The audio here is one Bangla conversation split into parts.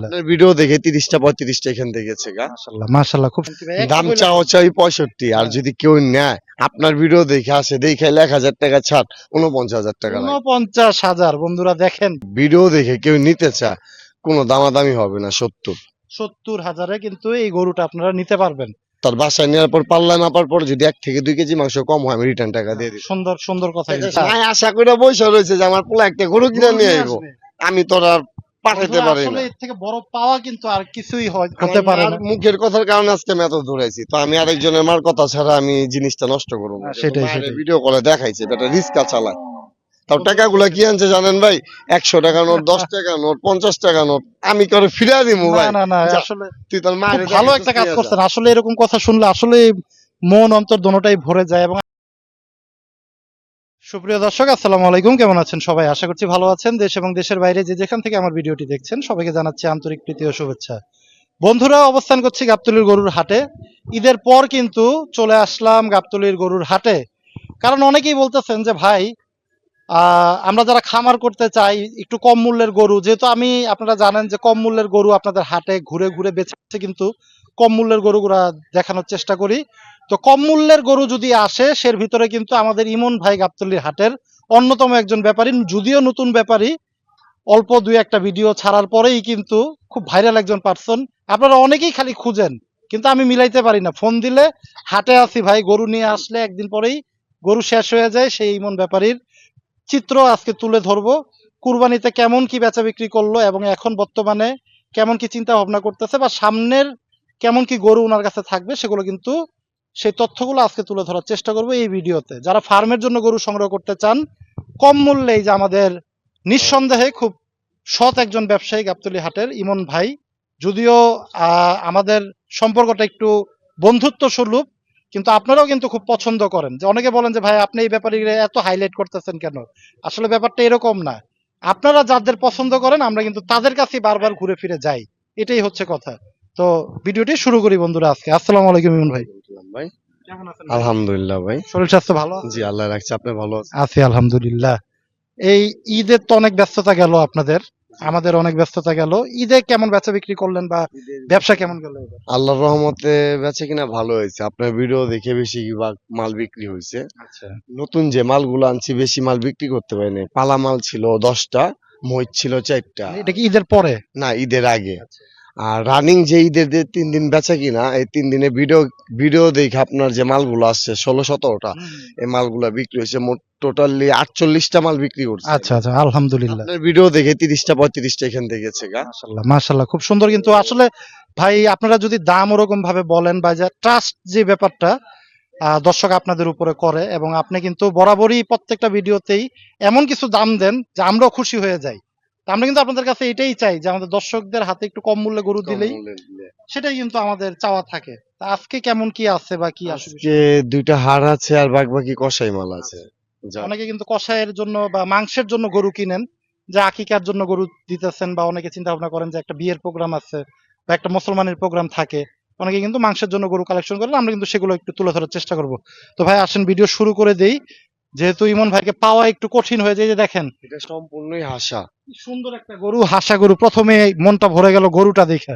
আপনার ভিডিও দেখে তিরিশটা পঁয়ত্রিশটা এখান থেকে গেছে গা। মাশাল্লাহ মাশাল্লাহ খুব দাম চাও চাই পঁয়ষট্টি আর যদি কেউ নেয় আপনার ভিডিও দেখে আসে দেখে এক হাজার টাকা ছাড় উনপঞ্চাশ হাজার টাকা। উনপঞ্চাশ হাজার বন্ধুরা দেখেন। ভিডিও দেখে কেউ নিতে চায় কোনো দামাদামি হবে না সত্তর। সত্তর হাজারে কিন্তু এই গরুটা আপনারা নিতে পারবেন। তার বাসায় নেওয়ার পর পাল্লা মাপার পর যদি এক থেকে দুই কেজি মাংস কম হয় আমি রিটার্ন টাকা দিয়ে দিই সুন্দর সুন্দর কথা আশা করে বসে রয়েছে যে আমার পোলা একটা গরু কিনে নিয়ে আইবো। আমি তোর আর বন্ধুরা, পারি না। এর থেকে বড় পাওয়া কিন্তু আর কিছুই হতে পারে না। মুখের কথার কারণে আজকে আমি এত দৌড়াইছি তো আমি আরেকজনের মার কথা ছাড়া আমি জিনিসটা নষ্ট করব হ্যাঁ, সেটাই, সেটাই। ভিডিও করে দেখাইছে বেটা রিস্কা চালায় তাও টাকাগুলা কি আনছে জানেন ভাই? একশো টাকা নোট দশ টাকা নোট পঞ্চাশ টাকা নোট। আমি করে ফিরা না ভাই? না না আসলে তুই তোর ভালো একটা কাজ করছেন। আসলে এরকম কথা শুনলে আসলে মন অন্তর দোনোটাই ভরে যায় এবং সুপ্রিয় দর্শক, আসসালামু আলাইকুম। কেমন আছেন সবাই? আশা করছি ভালো আছেন। দেশ এবং দেশের বাইরে যে যেখান থেকে আমার ভিডিওটি দেখছেন, সবাইকে জানাচ্ছি আন্তরিক প্রীতি ও শুভেচ্ছা। বন্ধুরা, অবস্থান করছি গাবতলির গরুর হাটে। ঈদের পর কিন্তু চলে আসলাম গাবতলির গরুর হাটে। কারণ অনেকেই বলতেছেন যে, ভাই আমরা যারা খামার করতে চাই, একটু কম মূল্যের গরু। যেহেতু আমি, আপনারা জানেন যে, কম মূল্যের গরু আপনাদের হাটে ঘুরে ঘুরে বেচে কিন্তু কম মূল্যের গরুগুলা দেখানোর চেষ্টা করি। তো কম মূল্যের গরু যদি আসে, সের ভিতরে কিন্তু আমাদের ইমন ভাই গাবতলির হাটের অন্যতম একজন ব্যাপারী, যদিও নতুন ব্যাপারী, অল্প দুই একটা ভিডিও ছাড়ার পরেই কিন্তু খুব ভাইরাল একজন পার্সন আপনারা অনেকেই খালি খুঁজেন, কিন্তু আমি মিলাইতে পারি না। ফোন দিলে হাটে আসি ভাই, গরু নিয়ে আসলে একদিন পরেই গরু শেষ হয়ে যায়, সেই ইমন ব্যাপারীর চিত্র আজকে তুলে ধরবো। কুরবানিতে কেমন কি বেচা বিক্রি করল এবং এখন বর্তমানে কেমন কি চিন্তা ভাবনা করতেছে বা সামনের কেমন কি গরু ওনার কাছে থাকবে, সেগুলো কিন্তু সেই তথ্যগুলো আজকে তুলে ধরার চেষ্টা করব এই ভিডিওতে। যারা ফার্মের জন্য গরু সংগ্রহ করতে চান, কম মূল্যে যে আমাদের নিঃসন্দেহে খুব সৎ একজন ব্যবসায়ী গাবতলি হাটের ইমন ভাই, যদিও আমাদের সম্পর্কটা একটু বন্ধুত্ব স্বরূপ কিন্তু আপনারাও কিন্তু খুব পছন্দ করেন। যে অনেকে বলেন যে, ভাই, আপনি এই ব্যাপারে এত হাইলাইট করতেছেন কেন? আসলে ব্যাপারটা এরকম না। আপনারা যাদের পছন্দ করেন, আমরা কিন্তু তাদের কাছেই বারবার ঘুরে ফিরে যাই। এটাই হচ্ছে কথা। তো ভিডিওটি শুরু করি বন্ধুরা আজকে। আসসালামু আলাইকুম ইমন ভাই। ভাই। আলহামদুলিল্লাহ ভাই। শরীর স্বাস্থ্য ভালো জি আল্লাহ রাখছে। আপনি ভালো আছেন? আছি আলহামদুলিল্লাহ। এই ঈদের তো অনেক ব্যস্ততা গেল আপনাদের। আমাদের অনেক ব্যস্ততা গেল। ঈদে কেমন বেচা বিক্রি করলেন বা ব্যবসা কেমন গেল? আল্লাহর রহমতে বেচে কিনা ভালো হয়েছে। আপনার ভিডিও দেখে বেশি মাল বিক্রি হয়েছে। আচ্ছা। নতুন যে মালগুলো আনছি বেশি মাল বিক্রি করতে পারিনি। পালা মাল ছিল দশটা মহিষ ছিল চারটা। এটা কি ঈদের পরে? না ঈদের আগে। আর রানিং যে ঈদের যে তিন দিন বেচা কিনা এই তিন দিনে ভিডিও ভিডিও দেখে আপনার যে মালগুলো আসছে ষোলো সতেরোটা এই মালগুলো বিক্রি হয়েছে মোট টোটালি আটচল্লিশটা মাল বিক্রি করছে। আচ্ছা আচ্ছা আলহামদুলিল্লাহ। ভিডিও দেখে তিরিশটা পঁয়ত্রিশটা এখান থেকে গেছে গা। মাশাল্লাহ মাশাল্লাহ খুব সুন্দর। কিন্তু আসলে ভাই আপনারা যদি দাম ওরকম ভাবে বলেন বা যে ট্রাস্ট যে ব্যাপারটা দর্শক আপনাদের উপরে করে এবং আপনি কিন্তু বরাবরই প্রত্যেকটা ভিডিওতেই এমন কিছু দাম দেন যে আমরাও খুশি হয়ে যাই। আমরা কিন্তু আপনাদের কাছে এটাই চাই যে আমাদের দর্শকদের হাতে একটু কম মূল্যে গরু দিলেই সেটাই কিন্তু আমাদের চাওয়া থাকে। তা আজকে কেমন কি আছে বা কি আসবে? আজকে দুইটা হাড় আছে আর বাকি বাকি কষাই মাল আছে। অনেকে কিন্তু কষায়ের জন্য বা মাংসের জন্য গরু কিনেন। যে আকিকার জন্য গরু দিতেছেন বা অনেকে চিন্তা ভাবনা করেন যে একটা বিয়ের প্রোগ্রাম আছে বা একটা মুসলমানের প্রোগ্রাম থাকে। অনেকে কিন্তু মাংসের জন্য গরু কালেকশন করেন আমরা কিন্তু সেগুলো একটু তুলে ধরার চেষ্টা করব। তো ভাই আসেন ভিডিও শুরু করে দেই। যেহেতু ইমন ভাইকে পাওয়া একটু কঠিন হয়ে যায় যে দেখেন। এটা সম্পূর্ণই হাসা। সুন্দর একটা গরু হাসা গরু। প্রথমে মনটা ভরে গেল গরুটা দেখে।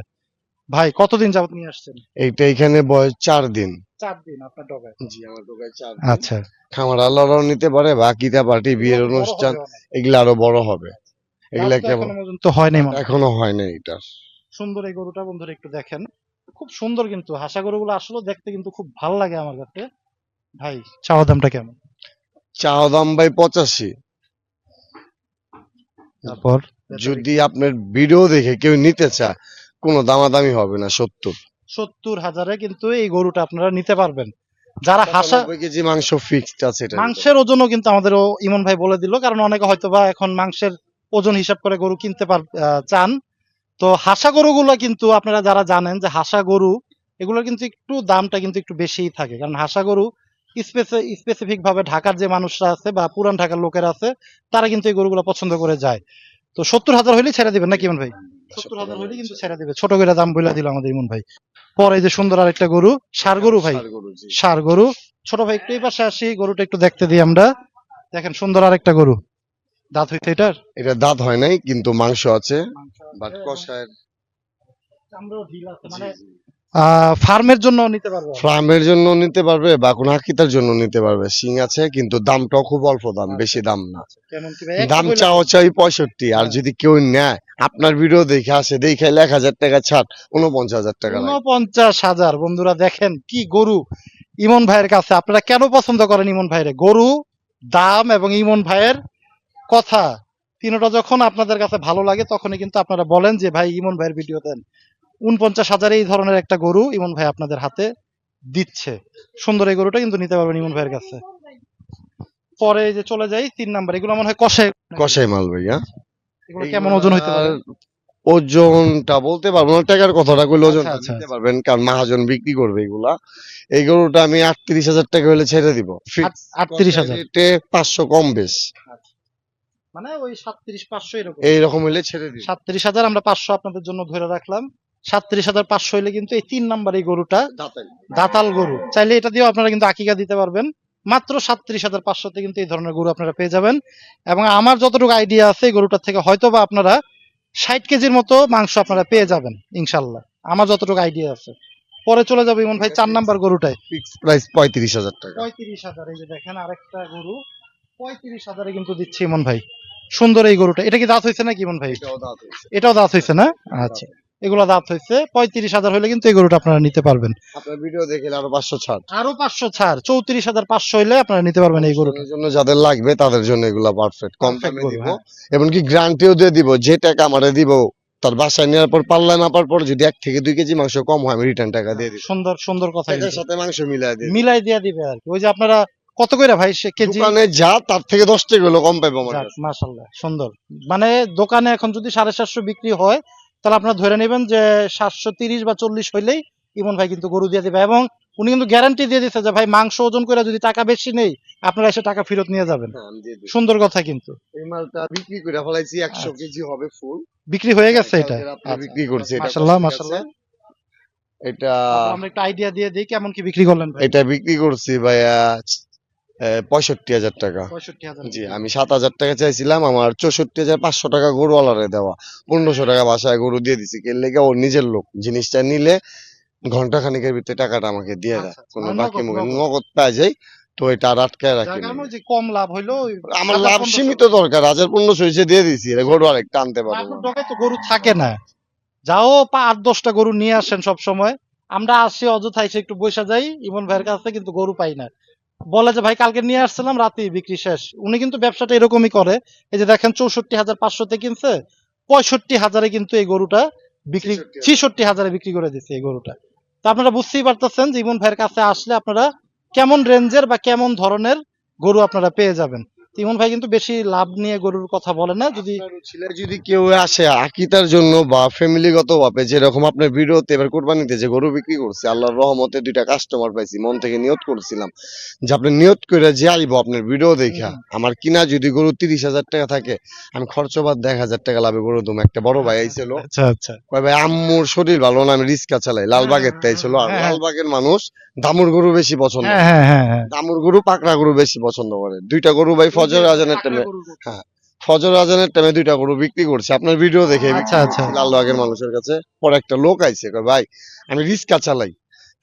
ভাই কতদিন যাবত নিয়ে আসছেন? এইটা এখানে বয়স চার দিন। চার দিন আপনার ডগায়। জি আমার দোকানে চার আচ্ছা। খামার আল্লাহরাও নিতে পারে বাকিটা পার্টি বিয়ের অনুষ্ঠান। এগুলা আরও বড় হবে। এগুলা তো কেমন এখনও পর্যন্ত হয় নাই এখনও হয় না এটা। সুন্দর এই গরুটা বন্ধুরা একটু দেখেন। খুব সুন্দর কিন্তু হাসা গরুগুলো আসলে দেখতে কিন্তু খুব ভালো লাগে আমার কাছে। ভাই চাওয়া দামটা কেমন? চাওয়া দাম ভাই পঁচাশি। তারপর? যদি আপনার ভিডিও দেখে কেউ নিতে চায় কোনো দামাদামি হবে না সত্তর। সত্তর হাজারে কিন্তু এই গরুটা আপনারা নিতে পারবেন। যারা হাসা কেজি মাংস ফিক্সড আছে এটা। মাংসের ওজনও কিন্তু আমাদের ইমন ভাই বলে দিল কারণ অনেকে হয়তো বা এখন মাংসের ওজন হিসাব করে গরু কিনতে পার চান। তো হাসা গরুগুলো কিন্তু আপনারা যারা জানেন যে হাসা গরু এগুলোর কিন্তু একটু দামটা কিন্তু একটু বেশিই থাকে। কারণ হাসা গরু স্পেসিফিক ভাবে ঢাকার যে মানুষরা আছে বা পুরান ঢাকার লোকেরা আছে তারা কিন্তু এই গরুগুলো পছন্দ করে যায়। তো সত্তর হাজার হলেই ছেড়ে দিবেন নাকি ইমন ভাই? সত্তর হাজার হলেই কিন্তু ছেড়ে দিবে। ছোট করে দাম বলে দিল আমাদের ইমন ভাই। পরে যে সুন্দর আরেকটা গরু সার গরু ভাই। সার গরু ছোট ভাই একটু এই পাশে আসি গরুটা একটু দেখতে দিই আমরা। দেখেন সুন্দর আরেকটা গরু। দাঁত হইতে এটার? এটা দাঁত হয় নাই কিন্তু মাংস আছে বাট কষায় মানে ফার্মের জন্য নিতে পারব? ফার্মের জন্য নিতে পারবে বা কোনো আকিতার জন্য নিতে পারবে। সিং আছে কিন্তু দামটাও খুব অল্প দাম বেশি দাম না? একটা দাম চাও চাই পঁয়ষট্টি আর হ্যাঁ। যদি কেউ নেয় আপনার ভিডিও দেখে আসে দেখে এক হাজার টাকা ছাড় উনপঞ্চাশ হাজার টাকা। উনপঞ্চাশ হাজার বন্ধুরা দেখেন কি গরু। ইমন ভাইয়ের কাছে আপনারা কেন পছন্দ করেন ইমন ভাইয়ের গরু দাম এবং ইমন ভাইয়ের কথা। তিনটা যখন আপনাদের কাছে ভালো লাগে তখনই কিন্তু আপনারা বলেন যে ভাই ইমন ভাইয়ের ভিডিও দেন। উনপঞ্চাশ হাজারে এই ধরনের একটা গরু ইমন ভাই আপনাদের হাতে দিচ্ছে। সুন্দর এই গরুটা কিন্তু নিতে পারবেন ইমন ভাইয়ের কাছে। পরে যে চলে যাই তিন নাম্বার এগুলো মনে হয় কষে কষাই মাল ভাইয়া এগুলো কেমন ওজন হইতে পারে? ওজনটা বলতে পারব না টাকার কথাটা কইলে ওজন আচ্ছা, আচ্ছা, দিতে পারবেন কারণ মহাজন বিক্রি করবে এগুলা। এই গরুটা আমি আটত্রিশ হাজার টাকা হলে ছেড়ে দিব। আট- আটত্রিশ হাজার? পাঁচশো কম বেশ। মানে ওই সাতত্রিশ পাঁচশো এরকম। এইরকম হলে ছেড়ে দিব। সাতত্রিশ হাজার আমরা পাঁচশো আপনাদের জন্য ধরে রাখলাম। সাতত্রিশ হাজার পাঁচশো হইলে কিন্তু এই তিন নাম্বার এই গরুটা দাতাল গরু। চাইলে এটা দিয়েও আপনারা কিন্তু আকিকা দিতে পারবেন। মাত্র সাতত্রিশ হাজার পাঁচশোতে কিন্তু এই ধরনের গরু আপনারা পেয়ে যাবেন। এবং আমার যতটুকু আইডিয়া আছে এই গরুটার থেকে হয়তো বা আপনারা ষাট কেজির মতো মাংস আপনারা পেয়ে যাবেন ইনশাল্লাহ। আমার যতটুকু আইডিয়া আছে। পরে চলে যাবে ইমন ভাই চার নাম্বার গরুটায়। ফিক্স প্রাইস পঁয়ত্রিশ হাজার টাকা। পঁয়ত্রিশ হাজার এই যে দেখেন আরেকটা গরু। পঁয়ত্রিশ হাজারে কিন্তু দিচ্ছে ইমন ভাই। সুন্দর এই গরুটা। এটা কি দাঁত হয়েছে নাকি ইমন ভাই? এটাও দাঁত হয়েছে। এটাও দাঁত হয়েছে না? আচ্ছা। এগুলো দাঁত হয়েছে পঁয়ত্রিশ হাজার হলে কিন্তু এই গরুটা আপনারা নিতে পারবেন। আপনার ভিডিও দেখে আরও পাঁচশো ছাড়। আরও পাঁচশো ছাড় চৌত্রিশ হাজার পাঁচশো হইলে আপনারা নিতে পারবেন এই গরুটা। এই জন্য যাদের লাগবে তাদের জন্য এগুলা পারফেক্ট কম দামে দিব। হ্যাঁ। এমনকি গ্যারান্টিও দিয়ে দিব যে টাকা আমারে দিব তার বাসায় নেওয়ার পর পাল্লা মাপার পর যদি এক থেকে দুই কেজি মাংস কম হয় আমি রিটার্ন টাকা দিয়ে দিব। সুন্দর সুন্দর কথা কিন্তু। সাথে মাংস মিলাই দিয়ে মিলাই দিয়া দিবে আর ওই যে আপনারা কত করে ভাই সে কেজি? দোকানে যা তার থেকে দশ টাকা হলো কম পাইবো আমার। সুন্দর। মানে দোকানে এখন যদি সাড়ে সাতশো বিক্রি হয় তাহলে আপনারা ধরে নেবেন যে সাতশো তিরিশ বা চল্লিশ হইলেই ইমন ভাই কিন্তু গরু দিয়ে দিবে। এবং উনি কিন্তু গ্যারান্টি দিয়ে দিচ্ছে যে ভাই মাংস ওজন করে যদি টাকা বেশি নেই আপনারা এসে টাকা ফেরত নিয়ে যাবেন। হ্যাঁ। সুন্দর কথা কিন্তু। এই মালটা বিক্রি করে ফেলাইছি একশো আচ্ছা। কেজি হবে ফুল। বিক্রি হয়ে গেছে এটা? রাত্রে আচ্ছা। বিক্রি করছি এটা আমরা একটা আইডিয়া দিয়ে দিই কেমন কি বিক্রি করলেন ভাই। এটা বিক্রি করছি ভাইয়া পঁয়ষট্টি হাজার টাকা। জি আমি সাত হাজার টাকা চাইছিলাম আমার চৌষট্টি হাজার পাঁচশো টাকা গরুওয়ালারে দেওয়া। পনেরোশো টাকা বাসায় গরু দিয়ে দিছি লেগে ওর নিজের লোক। জিনিসটা নিলে ঘণ্টা খানিকের ভিতরে টাকাটা আমাকে দিয়ে দেয় আচ্ছা, আচ্ছা। কোনো বাকি মুখে নগদ। পাওয়া যায় তো এটা আর আটকায় রাখি কম লাভ হইল আমার লাভ সীমিত দরকার হাজার পনেরোশো হয়েছে দিয়ে দিছি গরু আরেকটা আনতে পারব তো গরু থাকে না। যাও আট দশটা গরু নিয়ে আসেন সব সময় আমরা আসি অযথা এসে একটু বসে যাই ইমন ভাইয়ের কাছে কিন্তু গরু পাই না। বলে যে ভাই কালকে নিয়ে আসছিলাম রাতে বিক্রি শেষ। উনি কিন্তু ব্যবসাটা এরকমই করে। এই যে দেখেন চৌষট্টি হাজার পাঁচশোতে কিনছে পঁয়ষট্টি হাজারে কিন্তু এই গরুটা বিক্রি 66,000 ছিষট্টি হাজারে বিক্রি করে দিচ্ছে এই গরুটা। তা আপনারা বুঝতেই পারতেছেন যে ইমন ভাইয়ের কাছে আসলে আপনারা কেমন রেঞ্জের বা কেমন ধরনের গরু আপনারা পেয়ে যাবেন। ইমন ভাই কিন্তু বেশি লাভ নিয়ে গরুর কথা বলে না যদি ছেলে যদি কেউ আসে আকিতার জন্য বা ফ্যামিলিগত ভাবে যেরকম আপনার ভিডিওতে এবার কোরবানিতে যে গরু বিক্রি করছে আল্লাহর রহমতে দুইটা কাস্টমার পাইছি মন থেকে নিয়ত করছিলাম যে আপনি নিয়ত করে যে আইব আপনার ভিডিও দেখা। আমার কিনা যদি গরু তিরিশ হাজার টাকা থাকে আমি খরচ বাদ এক হাজার টাকা লাভে গরু দুম। একটা বড় ভাই আইছিল। আচ্ছা আচ্ছা। কয় ভাই আম্মুর শরীর ভালো না আমি রিস্কা চালাই। লালবাগের তাই ছিল আর। লালবাগের মানুষ দামুর গরু বেশি পছন্দ হ্যাঁ হ্যাঁ হ্যাঁ। দামুর গরু পাকড়া গরু বেশি পছন্দ করে। দুইটা গরু ভাই ফজর আজানের টাইমে। ফজর আজানের টাইমে দুইটা গরু বিক্রি করছে। আপনার ভিডিও দেখে আচ্ছা, আচ্ছা। মানুষের কাছে। পরে একটা লোক আইছে কয় ভাই আমি রিস্কা চালাই।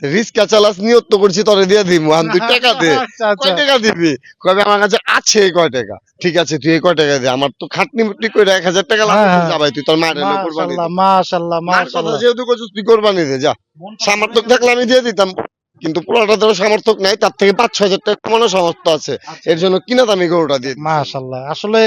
রিস্কা চালাস নিয়ত তো করছি তোরে দিয়ে দিব আন তুই টাকা দে। আচ্ছা আচ্ছা। কয় টাকা দিবি? কবে আমার কাছে আছে কয় টাকা। ঠিক আছে তুই কয় টাকা দে। আমার তো খাটনি মুটনি করে এক হাজার টাকা লাভ হ্যাঁ, যা ভাই তুই তোর মায়ের কোরবানি মাশাআল্লাহ যেহেতু করছিস তুই কোরবানি দে যা। থাকলে আমি দিয়ে দিতাম। কিন্তু পুরোটা ধরো সামর্থ্য নাই তার থেকে পাঁচ ছ হাজার টাকা কমানো সামর্থ্য আছে। এর জন্য কিনা দামি গরুটা দিয়ে দিছি। মাশাআল্লাহ। আসলে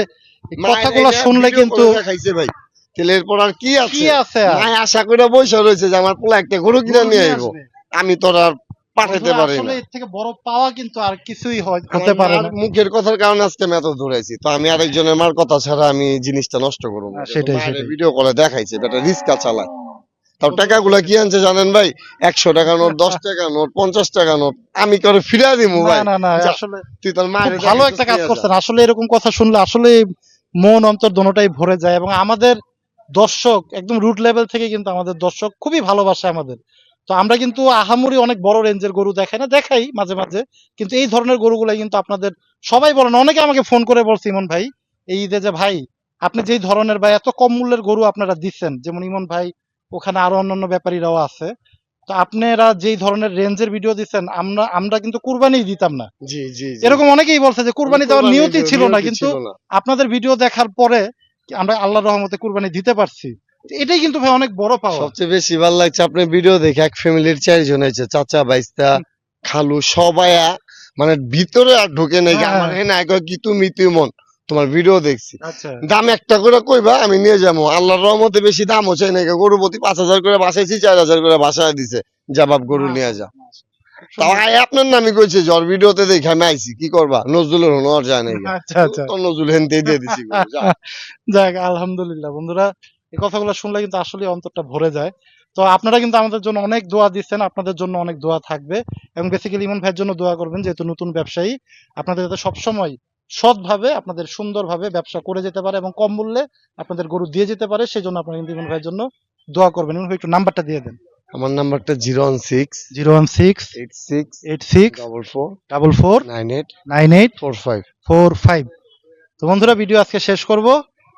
কথাগুলো শুনলে কিন্তু করে দেখাইছে ভাই। তাহলে এরপর আর কি কি আছে আছে আশা করে বসে রয়েছে যে আমার পোলা একটা গরু কিনে নিয়ে আইবো। আমি তোর আর পাঠাতে পারি না। এর থেকে বড় পাওয়া কিন্তু আর কিছুই হতে পারে না। মুখের কথার কারণে আজকে আমি এত দৌড়াইছি তো আমি আরেকজনের মার কথা ছাড়া আমি জিনিসটা নষ্ট করব হ্যাঁ, সেটাই। ভিডিও করে দেখাইছে বেটা রিস্কা চালায়। তাও টাকাগুলা কি আনছে জানেন ভাই? একশো টাকা নোট দশ টাকা নোট পঞ্চাশ টাকা নোট। আমি করে ফিরা না ভাই? না না আসলে তুই তোর মায়ের ভালো একটা কাজ করছেন। আসলে এরকম কথা শুনলে আসলে মন অন্তর দোনোটাই ভরে যায় এবং আমাদের দর্শক একদম রুট লেভেল থেকে কিন্তু আমাদের দর্শক খুবই ভালোবাসে আমাদের। তো আমরা কিন্তু আহামরি অনেক বড় রেঞ্জের গরু দেখাই না দেখাই মাঝে মাঝে। কিন্তু এই ধরনের গরুগুলো কিন্তু আপনাদের সবাই বলেন অনেকে আমাকে ফোন করে বলছে ইমন ভাই এই ঈদে যে ভাই আপনি যেই ধরনের ভাই এত কম মূল্যের গরু আপনারা দিচ্ছেন। যেমন ইমন ভাই ওখানে আরও অন্যান্য ব্যাপারীরাও আছে। তো আপনারা যেই ধরনের রেঞ্জের ভিডিও দিচ্ছেন আমরা আমরা কিন্তু কুরবানি দিতাম না। জি জি। এরকম অনেকেই বলছে যে কুরবানি দেওয়ার নিয়তি ছিল না কিন্তু আপনাদের ভিডিও দেখার পরে আমরা আল্লাহর রহমতে কুরবানি দিতে পারছি। এটাই কিন্তু ভাই অনেক বড় পাওয়া। সবচেয়ে বেশি ভালো লাগছে আপনার ভিডিও দেখে এক ফ্যামিলির চারজন হয়েছে চাচা বাইস্তা খালু সবাই মানে ভিতরে আর ঢুকে নাই হ্যাঁ। আমার কয় কি তুমি তুই মন। তোমার ভিডিও দেখছি। আচ্ছা। দাম একটা করে কইবা আমি নিয়ে যাব। আল্লাহর রহমতে বেশি দামও চাই না গরু প্রতি পাঁচ হাজার করে বাসাইছি চার হাজার করে বাসায় দিছে। জবাব গরু নিয়ে যা তাও আপনার নামই কইছে জ্বর ভিডিওতে দেখে আমি আইছি কি করবা? নজরুলের হনো যায় নাই। আচ্ছা আচ্ছা। নজরুল হেনতেই দিয়ে দিছি যাক আলহামদুলিল্লাহ। বন্ধুরা এই কথাগুলো শুনলে কিন্তু আসলে অন্তরটা ভরে যায়। তো আপনারা কিন্তু আমাদের জন্য অনেক দোয়া দিচ্ছেন আপনাদের জন্য অনেক দোয়া থাকবে। এবং বেসিক্যালি ইমন ভাইয়ের জন্য দোয়া করবেন যেহেতু নতুন ব্যবসায়ী আপনাদের যাতে সবসময় সৎভাবে আপনাদের সুন্দরভাবে ব্যবসা করে যেতে পারে এবং কম মূল্যে আপনাদের গরু দিয়ে যেতে পারে সেই জন্য আপনারা কিন্তু ইমন ভাইয়ের জন্য দোয়া করবেন। ইমন ভাই একটু নাম্বারটা দিয়ে দেন। আমার নাম্বারটা zero one six zero one six eight six eight six double four double four nine eight nine eight four five four five. তো বন্ধুরা ভিডিও আজকে শেষ করব।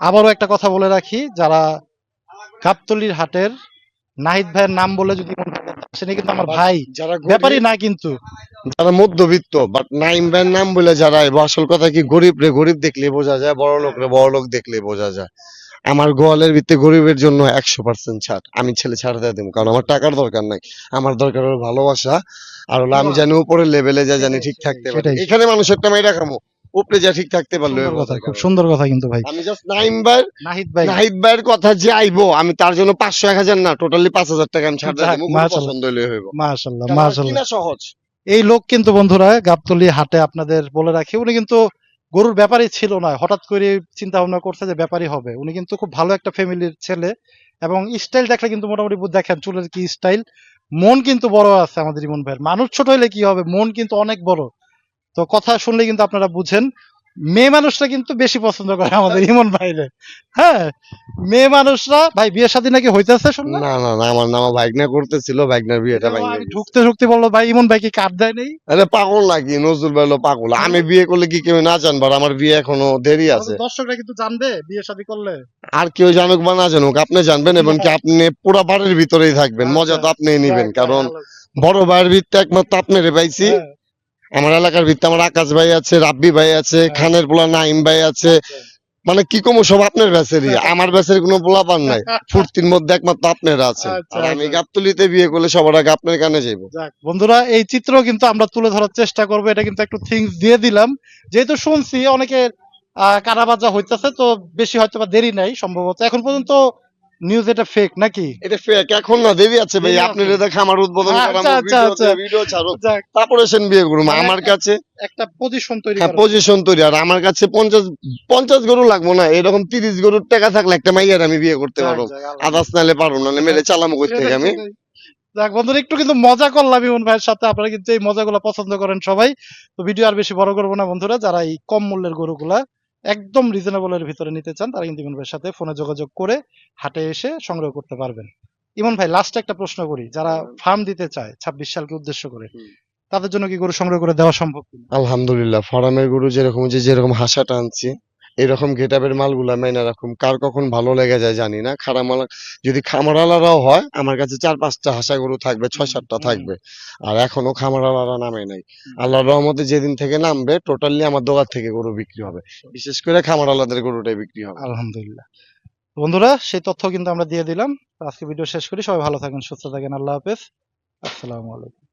আবারও একটা কথা বলে রাখি যারা গাবতলির হাটের নাহিদ ভাইয়ের নাম বলে যদি মনে কিন্তু আমার ভাই। যারা ব্যাপারই না কিন্তু। যারা মধ্যবিত্ত বাট নাইম ভাইয়ের নাম বলে যারা আসল কথা কি গরিব রে গরিব দেখলে বোঝা যায় বড় লোক রে বড় লোক দেখলে বোঝা যায়। আমার গোয়ালের ভিত্তি গরিবের জন্য একশো পার্সেন্ট ছাড়। আমি ছেলে ছাড় দিয়ে দেবো কারণ আমার টাকার দরকার নাই। আমার দরকার হলো ভালোবাসা। আর হলো আমি জানি উপরের লেভেলে যা জানি ঠিক থাকতে পারি। এখানে মানুষের একটা মেয়েরা খামো। ঠিক থাকতে পারল কথা খুব সুন্দর কথা কিন্তু ভাই। আমি জাস্ট নাইম ভাই নাহিদ ভাই। নাহিদ ভাইয়ের কথা যে আইবো আমি তার জন্য পাঁচশো এক হাজার না টোটালি পাঁচ হাজার টাকা আমি ছাড় দেবো পছন্দ হলে হইব। মাশাল্লাহ মাশাল্লাহ। সহজ। এই লোক কিন্তু বন্ধুরা গাবতলি হাটে আপনাদের বলে রাখি উনি কিন্তু গরুর ব্যাপারই ছিল না হঠাৎ করে চিন্তা ভাবনা করছে যে ব্যাপারই হবে। উনি কিন্তু খুব ভালো একটা ফ্যামিলির ছেলে এবং স্টাইল দেখলে কিন্তু মোটামুটি বুঝ- দেখেন চুলের কি স্টাইল মন কিন্তু বড় আছে আমাদের ইমন ভাইয়ের। মানুষ ছোট হলে কি হবে? মন কিন্তু অনেক বড়। তো কথা শুনলে কিন্তু আপনারা বুঝেন মেয়ে মানুষরা কিন্তু বেশি পছন্দ করে আমাদের ইমন ভাইরে। হ্যাঁ মেয়ে মানুষরা ভাই বিয়ে শাদী নাকি হইতেছে শুনলাম? না না না আমার নামা ভাইগনা করতেছিল ভাইগনার বিয়েটা আমি ঢুকতে ঢুকতে বলল ভাই ইমন ভাই কি কার্ড দেয় নেই? আরে পাগল নাকি? নজরুল ভাই হলো পাগল। আমি বিয়ে করলে কি কেউ না জানবার? আমার বিয়ে এখনও দেরি আছে। দর্শকরা কিন্তু জানবে বিয়ে শাদী করলে। আর কেউ জানুক বা না জানুক আপনি জানবেন এবং কি আপনি পুরো বাড়ির ভিতরেই থাকবেন। মজা তো আপনি নিবেন কারণ বড় ভাইয়ের ভিত্তি একমাত্র আপনারে পাইছি। হ্যাঁ, আমার এলাকার ভিত্তি আমার আকাশ ভাই আছে রাব্বি ভাই আছে হ্যাঁ। খানের পোলা নাইম ভাই আছে। মানে কি কমো সব আপনার ব্যাচেরই আমার ব্যাচের কোনো পোলা পান নাই। ফুর্তির মধ্যে একমাত্র আপনারা আছেন। আচ্ছা, আর আমি আচ্ছা। গাবতলিতে বিয়ে করলে সবার আগে আপনার কানে যাইবো। বন্ধুরা এই চিত্র কিন্তু আমরা তুলে ধরার চেষ্টা করব। এটা কিন্তু একটু থিংস দিয়ে দিলাম। যেহেতু শুনছি অনেকে কারাবাজা হইতেছে তো বেশি হয়তো বা দেরি নাই সম্ভবত। এখন পর্যন্ত নিউজ এটা ফেক নাকি এটা ফেক এখন না দেরি আছে ভাই আপনি। দেখা আমার উদ্বোধন আচ্ছা, করা আচ্ছা, আচ্ছা। ভিডিও ছাড়ো তারপরে সেন বিয়ে করব মানে আমার কাছে একটা পজিশন তৈরি হ্যাঁ পজিশন তৈরি আর আমার কাছে পঞ্চাশ পঞ্চাশ গরু লাগবো না এরকম তিরিশ গরুর টাকা থাকলে একটা মাইয়ার আমি বিয়ে করতে পারব। আদার্স নাহলে পারব না মেরে চালামো করতে আমি। যাক বন্ধুরা একটু কিন্তু মজা করলাম ইমন ভাইয়ের সাথে আপনারা কিন্তু এই মজাগুলো পছন্দ করেন সবাই তো ভিডিও আর বেশি বড় করব না বন্ধুরা যারা এই কম মূল্যের গরুগুলা একদম রিজনেবলের ভিতরে নিতে চান তারা কিন্তু ইমন ভাইয়ের সাথে ফোনে যোগাযোগ করে হাটে এসে সংগ্রহ করতে পারবেন। ইমন ভাই লাস্ট একটা প্রশ্ন করি যারা ফার্ম দিতে চায় ছাব্বিশ সালকে উদ্দেশ্য করে তাদের জন্য কি গরু সংগ্রহ করে দেওয়া সম্ভব কিনা? আলহামদুলিল্লাহ ফার্মের গরু যেরকম যে যেরকম হাসাটা আনছি এরকম গেটাবের মালগুলা মেনে রাখুম। কার কখন ভালো লেগে যায় জানি না। খারাপ মাল যদি খামারালারাও হয় আমার কাছে চার পাঁচটা হাসা গরু থাকবে ছয় সাতটা থাকবে। আর এখনও খামারালারা নামে নাই। আল্লাহর রহমতে যেদিন থেকে নামবে টোটালি আমার দোকান থেকে গরু বিক্রি হবে। বিশেষ করে খামারালাদের গরুটাই বিক্রি হবে। আলহামদুলিল্লাহ। বন্ধুরা সেই তথ্য কিন্তু আমরা দিয়ে দিলাম। আজকে ভিডিও শেষ করি। সবাই ভালো থাকেন সুস্থ থাকেন আল্লাহ হাফেজ। আসসালামু আলাইকুম।